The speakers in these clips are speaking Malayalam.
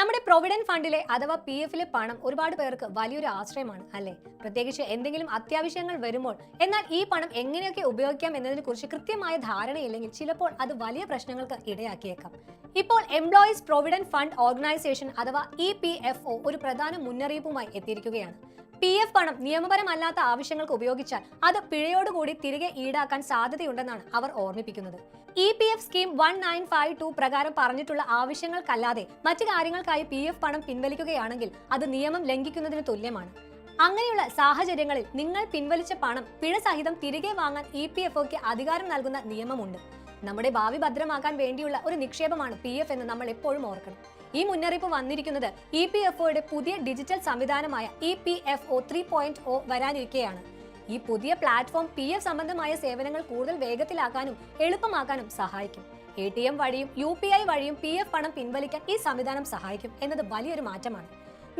നമ്മുടെ പ്രൊവിഡന്റ് ഫണ്ടിലെ അഥവാ പി എഫിലെ പണം ഒരുപാട് പേർക്ക് വലിയൊരു ആശ്രയമാണ് അല്ലേ? പ്രത്യേകിച്ച് എന്തെങ്കിലും അത്യാവശ്യങ്ങൾ വരുമ്പോൾ എന്നാൽ ഈ പണം എങ്ങനെയൊക്കെ ഉപയോഗിക്കാം എന്നതിനെ കുറിച്ച് കൃത്യമായ ധാരണയില്ലെങ്കിൽ ചിലപ്പോൾ അത് വലിയ പ്രശ്നങ്ങൾക്ക് ഇടയാക്കിയേക്കാം. ഇപ്പോൾ എംപ്ലോയീസ് പ്രൊവിഡന്റ് ഫണ്ട് ഓർഗനൈസേഷൻ അഥവാ ഇ ഒ ഒരു പ്രധാന മുന്നറിയിപ്പുമായി എത്തിയിരിക്കുകയാണ്. പി എഫ് പണം നിയമപരമല്ലാത്ത ആവശ്യങ്ങൾക്ക് ഉപയോഗിച്ചാൽ അത് പിഴയോടുകൂടി തിരികെ ഈടാക്കാൻ സാധ്യതയുണ്ടെന്നാണ് അവർ ഓർമ്മിപ്പിക്കുന്നത്. E P F scheme one nine five two പ്രകാരം പറഞ്ഞിട്ടുള്ള ആവശ്യങ്ങൾക്കല്ലാതെ മറ്റു കാര്യങ്ങൾക്കായി പി എഫ് പണം പിൻവലിക്കുകയാണെങ്കിൽ അത് നിയമം ലംഘിക്കുന്നതിന് തുല്യമാണ്. അങ്ങനെയുള്ള സാഹചര്യങ്ങളിൽ നിങ്ങൾ പിൻവലിച്ച പണം പിഴ സഹിതം തിരികെ വാങ്ങാൻ ഇ പി എഫ് ഒക്ക് അധികാരം നൽകുന്ന നിയമമുണ്ട്. നമ്മുടെ ഭാവി ഭദ്രമാക്കാൻ വേണ്ടിയുള്ള ഒരു നിക്ഷേപമാണ് പി എഫ് എന്ന് നമ്മൾ എപ്പോഴും ഓർക്കണം. ഈ മുന്നറിയിപ്പ് വന്നിരിക്കുന്നത് ഇ പി എഫ് ഒയുടെ പുതിയ ഡിജിറ്റൽ സംവിധാനമായ E P F O three point O വരാനിരിക്കെയാണ്. ഈ പുതിയ പ്ലാറ്റ്ഫോം പി എഫ് സംബന്ധമായ സേവനങ്ങൾ കൂടുതൽ വേഗത്തിലാക്കാനും എളുപ്പമാക്കാനും സഹായിക്കും. എ ടി എം വഴിയും യു പി ഐ വഴിയും പി എഫ് പണം പിൻവലിക്കാൻ ഈ സംവിധാനം സഹായിക്കും എന്നത് വലിയൊരു മാറ്റമാണ്.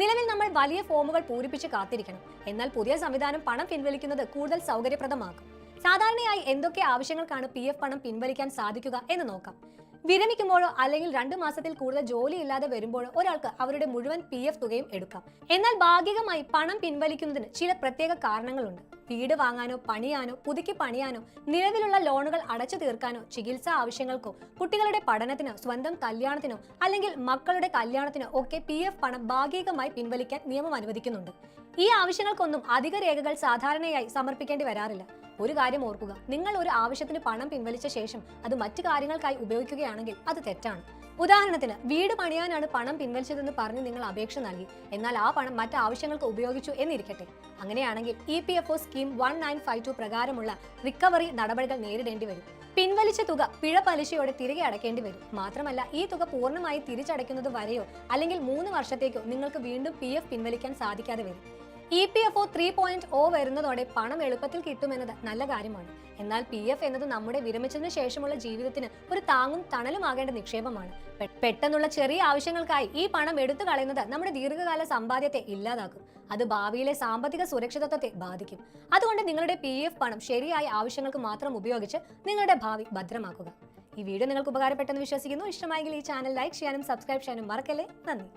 നിലവിൽ നമ്മൾ വലിയ ഫോമുകൾ പൂരിപ്പിച്ച് കാത്തിരിക്കണം. എന്നാൽ പുതിയ സംവിധാനം പണം പിൻവലിക്കുന്നത് കൂടുതൽ സൗകര്യപ്രദമാക്കും. സാധാരണയായി എന്തൊക്കെ ആവശ്യങ്ങൾക്കാണ് പി എഫ് പണം പിൻവലിക്കാൻ സാധിക്കുക എന്ന് നോക്കാം. വിരമിക്കുമ്പോഴോ അല്ലെങ്കിൽ രണ്ട് മാസത്തിൽ കൂടുതൽ ജോലി ഇല്ലാതെ വരുമ്പോഴോ ഒരാൾക്ക് അവരുടെ മുഴുവൻ പി എഫ് തുകയും എടുക്കാം. എന്നാൽ ഭാഗികമായി പണം പിൻവലിക്കുന്നതിന് ചില പ്രത്യേക കാരണങ്ങളുണ്ട്. വീട് വാങ്ങാനോ പണിയാനോ പുതുക്കി പണിയാനോ നിലവിലുള്ള ലോണുകൾ അടച്ചു തീർക്കാനോ ചികിത്സാ ആവശ്യങ്ങൾക്കോ കുട്ടികളുടെ പഠനത്തിനോ സ്വന്തം കല്യാണത്തിനോ അല്ലെങ്കിൽ മക്കളുടെ കല്യാണത്തിനോ ഒക്കെ പി എഫ് പണം ഭാഗികമായി പിൻവലിക്കാൻ നിയമം അനുവദിക്കുന്നുണ്ട്. ഈ ആവശ്യങ്ങൾക്കൊന്നും അധിക രേഖകൾ സാധാരണയായി സമർപ്പിക്കേണ്ടി വരാറില്ല. ഒരു കാര്യം ഓർക്കുക. നിങ്ങൾ ഒരു ആവശ്യത്തിന് പണം പിൻവലിച്ച ശേഷം അത് മറ്റു കാര്യങ്ങൾക്കായി ഉപയോഗിക്കുകയാണെങ്കിൽ അത് തെറ്റാണ്. ഉദാഹരണത്തിന് വീട് പണിയാനാണ് പണം പിൻവലിച്ചതെന്ന് പറഞ്ഞ് നിങ്ങൾ അപേക്ഷ നൽകി. എന്നാൽ ആ പണം മറ്റ് ആവശ്യങ്ങൾക്ക് ഉപയോഗിച്ചു എന്നിരിക്കട്ടെ. അങ്ങനെയാണെങ്കിൽ E P F O scheme one nine five two പ്രകാരമുള്ള റിക്കവറി നടപടികൾ നേരിടേണ്ടി വരും. പിൻവലിച്ച തുക പിഴ പലിശയോടെ തിരികെ അടയ്ക്കേണ്ടി വരും. മാത്രമല്ല ഈ തുക പൂർണമായി തിരിച്ചടയ്ക്കുന്നത് വരെയോ അല്ലെങ്കിൽ മൂന്ന് വർഷത്തേക്കോ നിങ്ങൾക്ക് വീണ്ടും പി പിൻവലിക്കാൻ സാധിക്കാതെ വരും. E P F O three point O വരുന്നതോടെ പണം എളുപ്പത്തിൽ കിട്ടുമെന്നത് നല്ല കാര്യമാണ്. എന്നാൽ പി എഫ് എന്നത് നമ്മുടെ വിരമിച്ചതിന് ശേഷമുള്ള ജീവിതത്തിന് ഒരു താങ്ങും തണലുമാകേണ്ട നിക്ഷേപമാണ്. പെട്ടെന്നുള്ള ചെറിയ ആവശ്യങ്ങൾക്കായി ഈ പണം എടുത്തു കളയുന്നത് നമ്മുടെ ദീർഘകാല സമ്പാദ്യത്തെ ഇല്ലാതാക്കും. അത് ഭാവിയിലെ സാമ്പത്തിക സുരക്ഷിതത്വത്തെ ബാധിക്കും. അതുകൊണ്ട് നിങ്ങളുടെ പി എഫ് പണം ശരിയായ ആവശ്യങ്ങൾക്ക് മാത്രം ഉപയോഗിച്ച് നിങ്ങളുടെ ഭാവി ഭദ്രമാക്കുക. ഈ വീഡിയോ നിങ്ങൾക്ക് ഉപകാരപ്പെട്ടെന്ന് വിശ്വസിക്കുന്നു. ഇഷ്ടമായെങ്കിൽ ഈ ചാനൽ ലൈക്ക് ചെയ്യാനും സബ്സ്ക്രൈബ് ചെയ്യാനും മറക്കല്ലേ? നന്ദി.